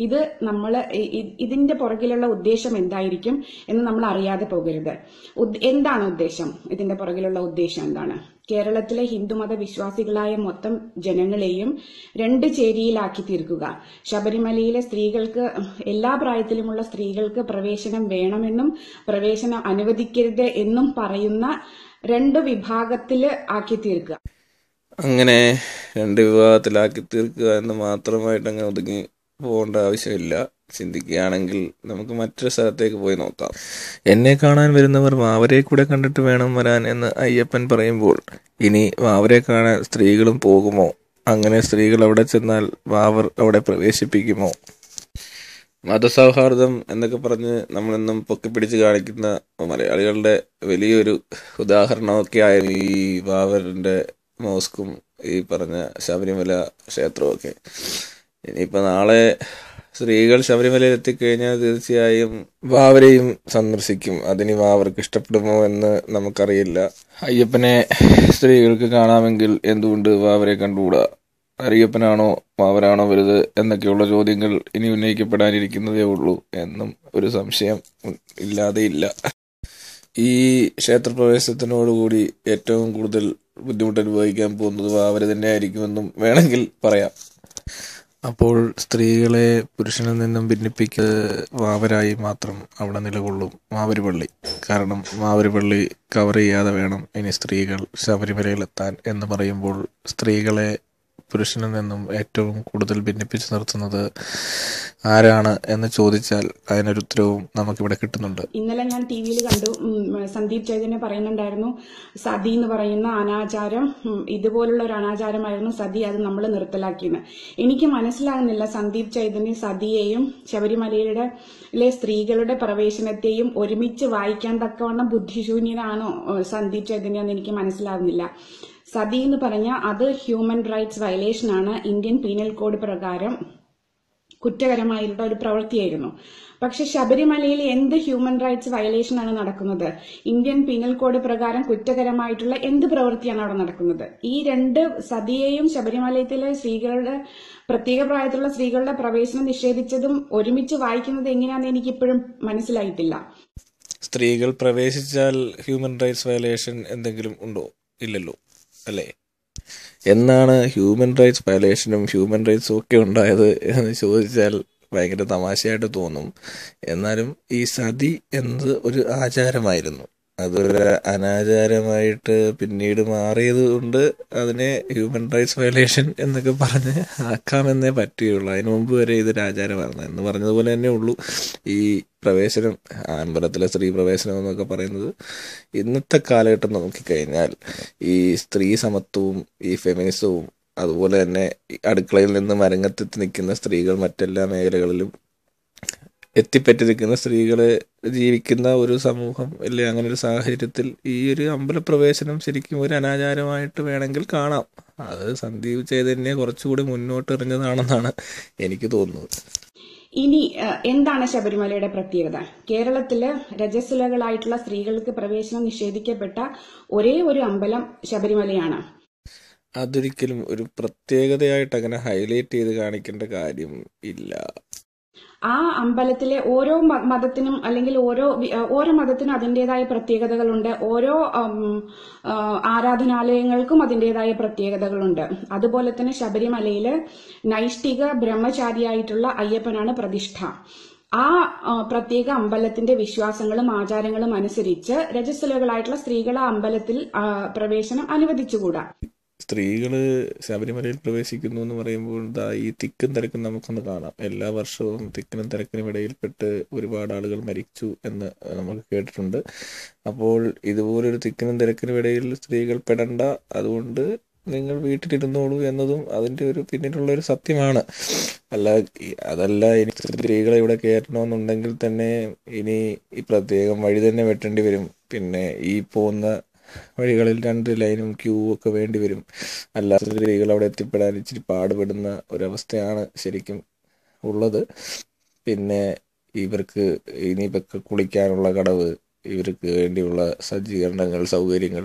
ഇത് നമ്മൾ ഇതിന്റെ പുറകിലുള്ള ഉദ്ദേശം എന്തായിരിക്കും എന്ന് നമ്മൾ അറിയാതെ പോകരുത്. എന്താണ് ഉദ്ദേശം? ഇതിന്റെ പുറകിലുള്ള ഉദ്ദേശം എന്താണ്? കേരളത്തിലെ ഹിന്ദുമത വിശ്വാസികളായ മൊത്തം ജനങ്ങളെയും രണ്ട് ചേരിയിലാക്കി തീർക്കുക. ശബരിമലയിലെ സ്ത്രീകൾക്ക് എല്ലാ പ്രായത്തിലുമുള്ള സ്ത്രീകൾക്ക് പ്രവേശനം വേണമെന്നും പ്രവേശനം അനുവദിക്കരുത് എന്നും പറയുന്ന രണ്ട് വിഭാഗത്തിൽ ആക്കി തീർക്കുക. അങ്ങനെ രണ്ട് വിഭാഗത്തിലാക്കി തീർക്കുക എന്ന് മാത്രമായിട്ട് അങ്ങനെ ഒതുങ്ങി പോകേണ്ട ആവശ്യമില്ല. ചിന്തിക്കുകയാണെങ്കിൽ നമുക്ക് മറ്റൊരു സ്ഥലത്തേക്ക് പോയി നോക്കാം. എന്നെ കാണാൻ വരുന്നവർ വാവരെ കൂടെ കണ്ടിട്ട് വേണം വരാൻ എന്ന് അയ്യപ്പൻ പറയുമ്പോൾ ഇനി വാവരെ കാണാൻ സ്ത്രീകളും പോകുമോ? അങ്ങനെ സ്ത്രീകൾ അവിടെ ചെന്നാൽ വാവർ അവിടെ പ്രവേശിപ്പിക്കുമോ? മതസൗഹാർദ്ദം എന്നൊക്കെ പറഞ്ഞ് നമ്മളെന്നും പൊക്കിപ്പിടിച്ച് കാണിക്കുന്ന മലയാളികളുടെ വലിയൊരു ഉദാഹരണമൊക്കെ ആയിരുന്നു ഈ വാവറിന്റെ മോസ്കും ഈ പറഞ്ഞ ശബരിമല ക്ഷേത്രമൊക്കെ. ഇനിയിപ്പോൾ നാളെ സ്ത്രീകൾ ശബരിമലയിൽ എത്തിക്കഴിഞ്ഞാൽ തീർച്ചയായും വാവരെയും സന്ദർശിക്കും. അതിനി വാവർക്ക് ഇഷ്ടപ്പെടുമോ എന്ന് നമുക്കറിയില്ല. അയ്യപ്പനെ സ്ത്രീകൾക്ക് കാണാമെങ്കിൽ എന്തുകൊണ്ട് വാവരെ കണ്ടുകൂടാ? അയ്യപ്പനാണോ വാവരാണോ വലുത് എന്നൊക്കെയുള്ള ചോദ്യങ്ങൾ ഇനി ഉന്നയിക്കപ്പെടാനിരിക്കുന്നതേ ഉള്ളൂ എന്നും ഒരു സംശയം ഇല്ലാതെയില്ല ഈ ക്ഷേത്രപ്രവേശനത്തിനോടുകൂടി ഏറ്റവും കൂടുതൽ ബുദ്ധിമുട്ട് അനുഭവിക്കാൻ പോകുന്നത് വാവര തന്നെ ആയിരിക്കുമെന്നും വേണമെങ്കിൽ പറയാം. അപ്പോൾ സ്ത്രീകളെ പുരുഷനിൽ നിന്നും ഭിന്നിപ്പിക്കുന്നത് വാവരായി മാത്രം അവിടെ നിലകൊള്ളും മാവരുപള്ളി. കാരണം മാവരുപള്ളി കവർ ചെയ്യാതെ വേണം ഇനി സ്ത്രീകൾ ശബരിമലയിലെത്താൻ എന്ന് പറയുമ്പോൾ സ്ത്രീകളെ പുരുഷനിൽ നിന്നും ഏറ്റവും കൂടുതൽ ഭിന്നിപ്പിച്ച് നിർത്തുന്നത് ആരാണ് എന്ന് ചോദിച്ചാൽ അതിനൊരു ഉത്തരവും നമുക്കിവിടെ കിട്ടുന്നുണ്ട്. ഇന്നലെ ഞാൻ ടി വിയിൽ കണ്ടു. സന്ദീപ് ചൈതന്യ പറയുന്നുണ്ടായിരുന്നു. സതി എന്ന് പറയുന്ന അനാചാരം ഇതുപോലുള്ള ഒരു അനാചാരമായിരുന്നു സതി അത് നമ്മൾ നിർത്തലാക്കിയെന്ന് എനിക്ക് മനസ്സിലാകുന്നില്ല സന്ദീപ് ചൈതന്യ സതിയെയും ശബരിമലയുടെ സ്ത്രീകളുടെ പ്രവേശനത്തെയും ഒരുമിച്ച് വായിക്കാൻ തക്കവണ്ണം ബുദ്ധിശൂന്യനാണോ സന്ദീപ് ചൈതന്യ എന്ന് എനിക്ക് മനസ്സിലാകുന്നില്ല. സതി എന്ന് പറഞ്ഞാൽ അത് ഹ്യൂമൻ റൈറ്റ്സ് വയലേഷൻ ആണ് ഇന്ത്യൻ പീനൽ കോഡ് പ്രകാരം കുറ്റകരമായിട്ടുള്ള ഒരു പ്രവൃത്തിയായിരുന്നു. പക്ഷെ ശബരിമലയിൽ എന്ത് ഹ്യൂമൻ റൈറ്റ്സ് വയലേഷൻ ആണ് നടക്കുന്നത്? ഇന്ത്യൻ പീനൽ കോഡ് പ്രകാരം കുറ്റകരമായിട്ടുള്ള എന്ത് പ്രവൃത്തിയാണ് അവിടെ നടക്കുന്നത്? ഈ രണ്ട് സതിയെയും ശബരിമലയത്തിലെ സ്ത്രീകളുടെ പ്രത്യേക പ്രായത്തിലുള്ള സ്ത്രീകളുടെ പ്രവേശനം നിഷേധിച്ചതും ഒരുമിച്ച് വായിക്കുന്നത് എങ്ങനെയാണെന്ന് എനിക്ക് ഇപ്പോഴും മനസ്സിലായിട്ടില്ല. സ്ത്രീകൾ പ്രവേശിച്ചാൽ ഹ്യൂമൻ റൈറ്റ്സ് വയലേഷൻ എന്തെങ്കിലും ഉണ്ടോ? ഇല്ലല്ലോ. അല്ലേ? എന്നാണ് ഹ്യൂമൻ റൈറ്റ്സ് വയലേഷനും ഹ്യൂമൻ റൈറ്റ്സും ഒക്കെ ഉണ്ടായത് എന്ന് ചോദിച്ചാൽ ഭയങ്കര തമാശയായിട്ട് തോന്നും. എന്നാലും ഈ സതി എന്നത് ഒരു ആചാരമായിരുന്നു. അതൊരു അനാചാരമായിട്ട് പിന്നീട് മാറിയത് കൊണ്ട് അതിനെ ഹ്യൂമൻ റൈറ്റ്സ് വയലേഷൻ എന്നൊക്കെ പറഞ്ഞ് ആക്കാമെന്നേ പറ്റുകയുള്ളൂ. അതിനു മുമ്പ് വരെ ഇതൊരു ആചാരമായിരുന്നു. എന്ന് പറഞ്ഞതുപോലെ തന്നെ ഉള്ളൂ. ഈ പ്രവേശനം അമ്പലത്തിലെ സ്ത്രീ പ്രവേശനം എന്നൊക്കെ പറയുന്നത് ഇന്നത്തെ കാലഘട്ടം നോക്കിക്കഴിഞ്ഞാൽ ഈ സ്ത്രീ സമത്വവും ഈ ഫെമിനിസവും അതുപോലെ തന്നെ അടുക്കളയിൽ നിന്ന് മരങ്ങത്തെത്തി നിൽക്കുന്ന സ്ത്രീകൾ മറ്റെല്ലാ മേഖലകളിലും എത്തിപ്പറ്റി നിൽക്കുന്ന സ്ത്രീകളെ ജീവിക്കുന്ന ഒരു സമൂഹം അല്ലെ അങ്ങനെ ഒരു സാഹചര്യത്തിൽ ഈ ഒരു അമ്പലപ്രവേശനം ശരിക്കും ഒരു അനാചാരമായിട്ട് വേണമെങ്കിൽ കാണാം. അത് സന്ദീപ് ചെയ്തന്നെ കുറച്ചുകൂടി മുന്നോട്ട് എറിഞ്ഞതാണെന്നാണ് എനിക്ക് തോന്നുന്നത്. ഇനി എന്താണ് ശബരിമലയുടെ പ്രത്യേകത? കേരളത്തിൽ രജസ്വലകളായിട്ടുള്ള സ്ത്രീകൾക്ക് പ്രവേശനം നിഷേധിക്കപ്പെട്ട ഒരേ ഒരു അമ്പലം ശബരിമലയാണ്. അതൊരിക്കലും ഒരു പ്രത്യേകതയായിട്ട് അങ്ങനെ ഹൈലൈറ്റ് ചെയ്ത് കാണിക്കേണ്ട കാര്യം ഇല്ല. ആ അമ്പലത്തിലെ ഓരോ മതത്തിനും അല്ലെങ്കിൽ ഓരോ ഓരോ മതത്തിനും അതിന്റെതായ പ്രത്യേകതകളുണ്ട്. ഓരോ ആരാധനാലയങ്ങൾക്കും അതിന്റെതായ പ്രത്യേകതകളുണ്ട്. അതുപോലെ തന്നെ ശബരിമലയിൽ നൈഷ്ഠിക ബ്രഹ്മചാരിയായിട്ടുള്ള അയ്യപ്പനാണ് പ്രതിഷ്ഠ. ആ പ്രത്യേക അമ്പലത്തിന്റെ വിശ്വാസങ്ങളും ആചാരങ്ങളും അനുസരിച്ച് രജസ്വലകളായിട്ടുള്ള സ്ത്രീകൾ അമ്പലത്തിൽ പ്രവേശനം അനുവദിച്ചുകൂടാ. സ്ത്രീകൾ ശബരിമലയിൽ പ്രവേശിക്കുന്നു എന്ന് പറയുമ്പോൾ ദാ ഈ തിക്കും തിരക്കും നമുക്കൊന്ന് കാണാം. എല്ലാ വർഷവും തിക്കിനും തിരക്കിനും ഇടയിൽപ്പെട്ട് ഒരുപാട് ആളുകൾ മരിച്ചു എന്ന് നമുക്ക് കേട്ടിട്ടുണ്ട്. അപ്പോൾ ഇതുപോലൊരു തിക്കിനും തിരക്കിനും ഇടയിൽ സ്ത്രീകൾ പെടണ്ട. അതുകൊണ്ട് നിങ്ങൾ വീട്ടിലിരുന്നോളൂ എന്നതും അതിന്റെ ഒരു പിന്നിലുള്ള ഒരു സത്യമാണ്. അല്ല അതല്ല ഇനി സ്ത്രീകളെ ഇവിടെ കയറ്റണമെന്നുണ്ടെങ്കിൽ തന്നെ ഇനി ഈ പ്രത്യേകം വഴി തന്നെ വെട്ടേണ്ടി വരും. പിന്നെ ഈ പോകുന്ന വഴികളിൽ രണ്ട് ലൈനും ക്യൂ ഒക്കെ വേണ്ടി വരും. അല്ലാത്ത സ്ത്രീകൾ അവിടെ എത്തിപ്പെടാൻ ഇച്ചിരി പാടുപെടുന്ന ഒരവസ്ഥയാണ് ശരിക്കും ഉള്ളത്. പിന്നെ ഇവർക്ക് ഇനിയിപ്പോൾ കുളിക്കാനുള്ള കടവ് ഇവർക്ക് വേണ്ടിയുള്ള സജ്ജീകരണങ്ങൾ സൗകര്യങ്ങൾ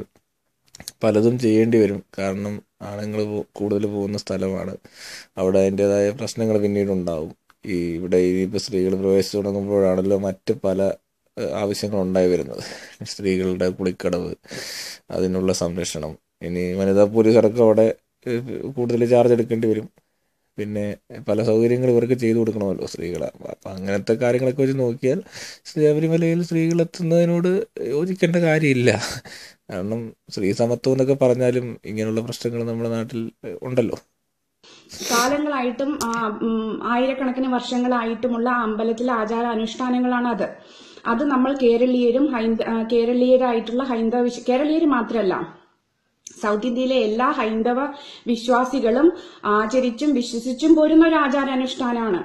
പലതും ചെയ്യേണ്ടി വരും. കാരണം ആണുങ്ങൾ കൂടുതൽ പോകുന്ന സ്ഥലമാണ്. അവിടെ അതിന്റെതായ പ്രശ്നങ്ങൾ പിന്നീട് ഉണ്ടാവും ഈ ഇവിടെ ഇനിയിപ്പോൾ സ്ത്രീകൾ പ്രവേശിച്ചു തുടങ്ങുമ്പോഴാണല്ലോ മറ്റ് പല ഏഹ്, ആവശ്യങ്ങളുണ്ടായി വരുന്നത്. സ്ത്രീകളുടെ കുളിക്കടവ് അതിനുള്ള സംരക്ഷണം. ഇനി വനിതാ പോലീസ് അടക്കം അവിടെ കൂടുതൽ ചാർജ് എടുക്കേണ്ടി വരും. പിന്നെ പല സൗകര്യങ്ങൾ ഇവർക്ക് ചെയ്തു കൊടുക്കണമല്ലോ സ്ത്രീകളെ. അപ്പം അങ്ങനത്തെ കാര്യങ്ങളൊക്കെ വെച്ച് നോക്കിയാൽ ശബരിമലയിൽ സ്ത്രീകൾ എത്തുന്നതിനോട് യോജിക്കേണ്ട കാര്യമില്ല. കാരണം സ്ത്രീ സമത്വം എന്നൊക്കെ പറഞ്ഞാലും ഇങ്ങനെയുള്ള പ്രശ്നങ്ങൾ നമ്മുടെ നാട്ടിൽ ഉണ്ടല്ലോ. കാലങ്ങളായിട്ടും ആയിരക്കണക്കിന് വർഷങ്ങളായിട്ടുമുള്ള അമ്പലത്തിലെ ആചാര അനുഷ്ഠാനങ്ങളാണ് അത് അത് നമ്മൾ കേരളീയരും ഹൈന്ദ കേരളീയരായിട്ടുള്ള ഹൈന്ദവ വിശ്വ കേരളീയർ മാത്രമല്ല സൗത്ത് ഇന്ത്യയിലെ എല്ലാ ഹൈന്ദവ വിശ്വാസികളും ആചരിച്ചും വിശ്വസിച്ചും പോരുന്ന ഒരു ആചാരാനുഷ്ഠാനമാണ്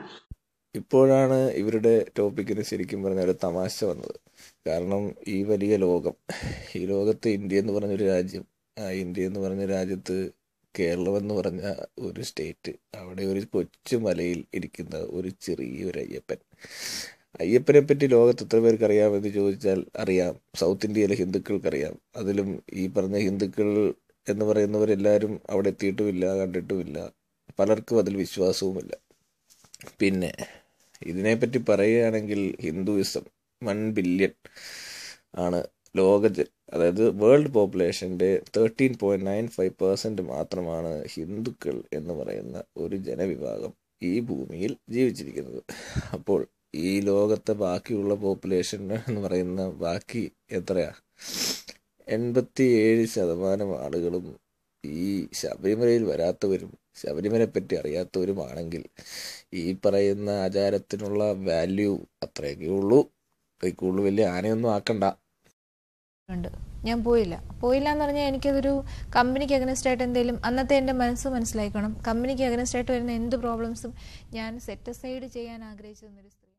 ഇപ്പോഴാണ് ഇവരുടെ ടോപ്പിക്കിന് ശരിക്കും പറഞ്ഞ ഒരു തമാശ വന്നത്. കാരണം ഈ വലിയ ലോകം ഈ ലോകത്ത് ഇന്ത്യ എന്ന് പറഞ്ഞൊരു രാജ്യം ഇന്ത്യ എന്ന് പറഞ്ഞ രാജ്യത്ത് കേരളം എന്ന് പറഞ്ഞ ഒരു സ്റ്റേറ്റ് അവിടെ ഒരു കൊച്ചു മലയിൽ ഇരിക്കുന്ന ഒരു ചെറിയൊരു അയ്യപ്പൻ. അയ്യപ്പനെ പറ്റി ലോകത്ത് എത്ര പേർക്ക് അറിയാമെന്ന് ചോദിച്ചാൽ അറിയാം. സൗത്ത് ഇന്ത്യയിലെ ഹിന്ദുക്കൾക്കറിയാം. അതിലും ഈ പറഞ്ഞ ഹിന്ദുക്കൾ എന്ന് പറയുന്നവരെല്ലാവരും അവിടെ എത്തിയിട്ടുമില്ല കണ്ടിട്ടുമില്ല. പലർക്കും അതിൽ വിശ്വാസവുമില്ല. പിന്നെ ഇതിനെപ്പറ്റി പറയുകയാണെങ്കിൽ ഹിന്ദുയിസം വൺ ബില്യൺ ആണ് ലോക അതായത് world പോപ്പുലേഷന്റെ thirteen point nine five percent മാത്രമാണ് ഹിന്ദുക്കൾ എന്ന് പറയുന്ന ഒരു ജനവിഭാഗം ഈ ഭൂമിയിൽ ജീവിച്ചിരിക്കുന്നത്. അപ്പോൾ ഈ ലോകത്തെ ബാക്കിയുള്ള പോപ്പുലേഷൻ എന്ന് പറയുന്ന ബാക്കി എത്രയാ? എൺപത്തി ഏഴ് ശതമാനം ആളുകളും ഈ ശബരിമലയിൽ വരാത്തവരും ശബരിമലയെ പറ്റി അറിയാത്തവരുമാണെങ്കിൽ ഈ പറയുന്ന ആചാരത്തിനുള്ള വാല്യൂ അത്രയൊക്കെ ഉള്ളൂ. അതിൽ വലിയ ആനയൊന്നും ആക്കണ്ട. ഞാൻ പോയില്ല. പോയില്ല എന്ന് പറഞ്ഞാൽ എനിക്കതൊരു കമ്പനിക്ക് അഗനസ്റ്റ് ആയിട്ട് എന്തെങ്കിലും അന്നത്തെ എന്റെ മനസ്സ് മനസ്സിലാക്കണം കമ്പനിക്ക് അഗനസ്റ്റ് ആയിട്ട് വരുന്ന എന്ത് പ്രോബ്ലംസും ഞാൻ സെറ്റ് അസൈഡ് ചെയ്യാൻ ആഗ്രഹിച്ചിരുന്നൊരു സ്ത്രീ